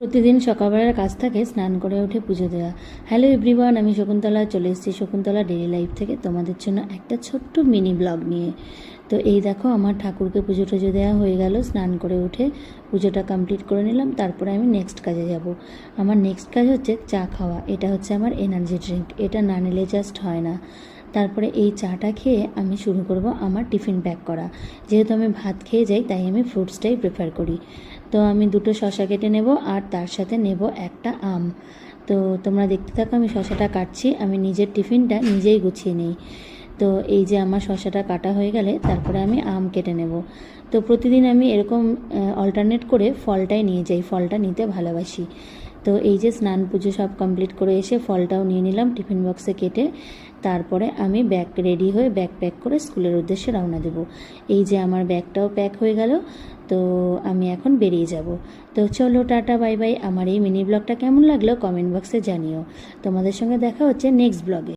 প্রতিদিন সকালবেলার কাজ থাকে, স্নান করে উঠে পুজো দেওয়া। হ্যালো এভরিওয়ান, আমি শকুন্তলা, চলে এসেছি শকুন্তলা ডেলি লাইফ থেকে তোমাদের জন্য একটা ছোট্ট মিনি ব্লগ নিয়ে। তো এই দেখো, আমার ঠাকুরকে পুজো টুজো দেওয়া হয়ে গেল, স্নান করে উঠে পুজোটা কমপ্লিট করে নিলাম, তারপরে আমি নেক্সট কাজে যাব। আমার নেক্সট কাজ হচ্ছে চা খাওয়া, এটা হচ্ছে আমার এনার্জি ড্রিঙ্ক এটা না নিলে জাস্ট হয় না। তারপরে এই চাটা খেয়ে আমি শুরু করব আমার টিফিন প্যাক করা। যেহেতু আমি ভাত খেয়ে যাই, তাই আমি ফ্রুটসটাই প্রেফার করি। তো আমি দুটো শশা কেটে নেব আর তার সাথে নেব একটা আম। তো তোমরা দেখতে থাকো, আমি শশাটা কাটছি। আমি নিজের টিফিনটা নিজেই গুছিয়ে নিই। তো এই যে আমার শশাটা কাটা হয়ে গেলে তারপরে আমি আম কেটে নেব। তো প্রতিদিন আমি এরকম অল্টারনেট করে ফলটাই নিয়ে যাই, ফলটা নিতে ভালোবাসি। তো এই যে স্নান পুজো সব কমপ্লিট করে এসে ফলটাও নিয়ে নিলাম টিফিন বক্সে কেটে, তারপরে আমি ব্যাগ রেডি হয়ে ব্যাগ প্যাক করে স্কুলের উদ্দেশ্যে রওনা দেব। এই যে আমার ব্যাগটাও প্যাক হয়ে গেল, তো আমি এখন বেরিয়ে যাব। তো চলো, টাটা, বাই বাই। আমার এই মিনি ব্লগটা কেমন লাগল? কমেন্ট বক্সে জানিও। তোমাদের সঙ্গে দেখা হচ্ছে নেক্সট ব্লগে